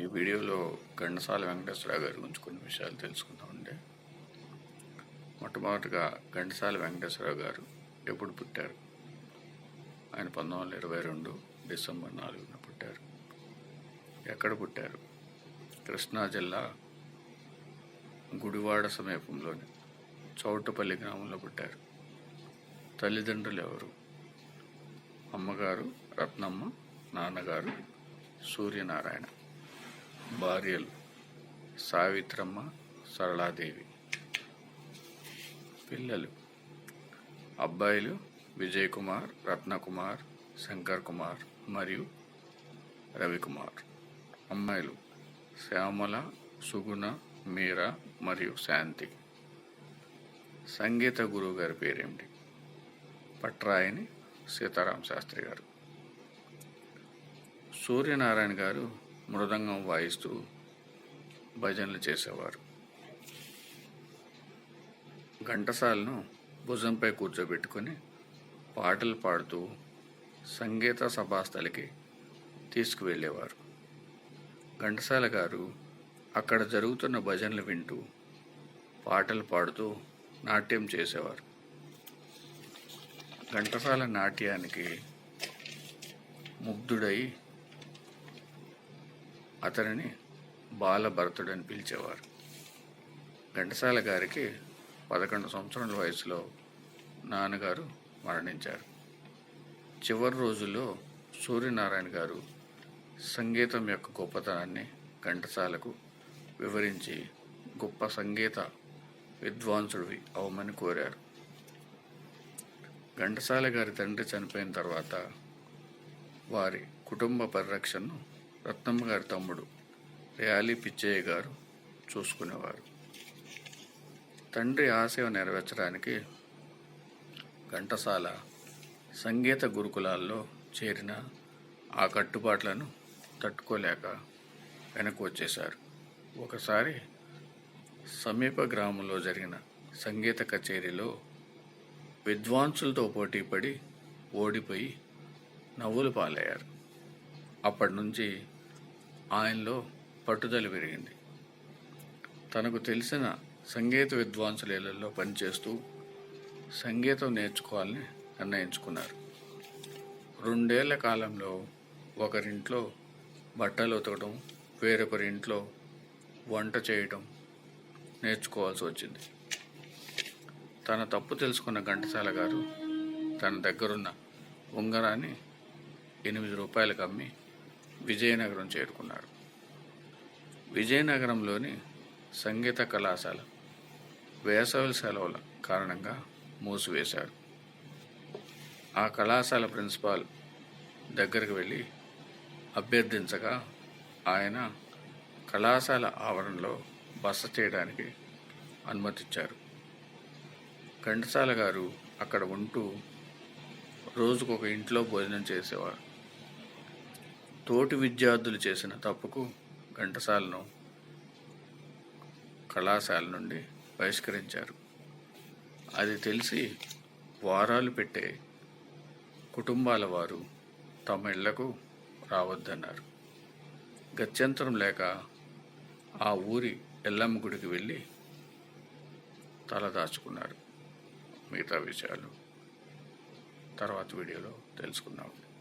ఈ వీడియోలో ఘంటసాల వెంకటేశ్వరరావు గారి గురించి కొన్ని విషయాలు తెలుసుకుందామండి మొట్టమొదటిగా ఘంటసాల వెంకటేశ్వరరావు గారు ఎప్పుడు పుట్టారు? ఆయన పంతొమ్మిది వందల ఇరవై రెండు డిసెంబర్ నాలుగున పుట్టారు. ఎక్కడ పుట్టారు? కృష్ణా జిల్లా గుడివాడ సమీపంలోని చౌటపల్లి గ్రామంలో పుట్టారు. తల్లిదండ్రులు ఎవరు? అమ్మగారు రత్నమ్మ నాన్నగారు సూర్యనారాయణ. భార్యలు సావిత్రమ్మ సరళాదేవి. పిల్లలు అబ్బాయిలు విజయ్ కుమార్ రత్నకుమార్ శంకర్ కుమార్ మరియు రవికుమార్. అమ్మాయిలు శ్యామల సుగుణ మీరా మరియు శాంతి. సంగీత గురువు గారి పేరేమిటి? పట్రాయిని సీతారాం శాస్త్రి గారు. సూర్యనారాయణ గారు మృదంగం వాయిస్తూ భజనలు చేసేవారు. ఘంటసాలను భుజంపై కూర్చోబెట్టుకొని పాటలు పాడుతూ సంగీత సభాస్థలికి తీసుకువెళ్ళేవారు. ఘంటసాల గారు అక్కడ జరుగుతున్న భజనలు వింటూ పాటలు పాడుతూ నాట్యం చేసేవారు. ఘంటసాల నాట్యానికి ముగ్ధుడై అతనిని బాలభరతుడని పిలిచేవారు. ఘంటసాల గారికి పదకొండు సంవత్సరాల వయసులో నాన్నగారు మరణించారు. చివరి రోజుల్లో సూర్యనారాయణ గారు సంగీతం యొక్క గొప్పతనాన్ని ఘంటసాలకు వివరించి గొప్ప సంగీత విద్వాంసుడివి అవమని కోరారు. ఘంటసాల గారి తండ్రి చనిపోయిన తర్వాత వారి కుటుంబ పరిరక్షణను రత్నమ్మ గారి తమ్ముడు ర్యాలీ పిచ్చయ్య గారు చూసుకునేవారు. తండ్రి ఆశయం నెరవేర్చడానికి ఘంటసాల సంగీత గురుకులాల్లో చేరిన ఆ కట్టుబాట్లను తట్టుకోలేక వెనక్కి వచ్చేశారు. ఒకసారి సమీప గ్రామంలో జరిగిన సంగీత కచేరీలో విద్వాంసులతో పోటీపడి ఓడిపోయి నవ్వులు పాలయ్యారు. అప్పటి నుంచి ఆయనలో పట్టుదల పెరిగింది. తనకు తెలిసిన సంగీత విద్వాంసుల ఇళ్ళలో పనిచేస్తూ సంగీతం నేర్చుకోవాలని నిర్ణయించుకున్నారు. రెండేళ్ళ కాలంలో ఒకరింట్లో బట్టలు ఉతకడం వేరొకరింట్లో వంట చేయడం నేర్చుకోవాల్సి వచ్చింది. తన తప్పు తెలుసుకున్న ఘంటసాల గారు తన దగ్గరున్న ఉంగరాన్ని ఎనిమిది రూపాయలకు అమ్మి విజయనగరం చేరుకున్నారు విజయనగరంలోని సంగీత కళాశాల వేసవి సెలవుల కారణంగా మూసివేశారు ఆ కళాశాల ప్రిన్సిపాల్ దగ్గరికి వెళ్ళి అభ్యర్థించగా ఆయన కళాశాల ఆవరణలో బస చేయడానికి అనుమతిచ్చారు. ఘంటసాల గారు అక్కడ ఉంటూ రోజుకొక ఇంట్లో భోజనం చేసేవారు. తోటి విద్యార్థులు చేసిన తప్పుకు ఘంటసాలను కళాశాల నుండి బహిష్కరించారు. అది తెలిసి వారాలు పెట్టే కుటుంబాల వారు తమ ఇళ్ళకు రావద్దన్నారు. గత్యంతరం లేక ఆ ఊరి ఎల్లమ్మ గుడికి వెళ్ళి తలదాచుకున్నారు మిగతా విషయాలు. తర్వాత వీడియోలో తెలుసుకున్నాము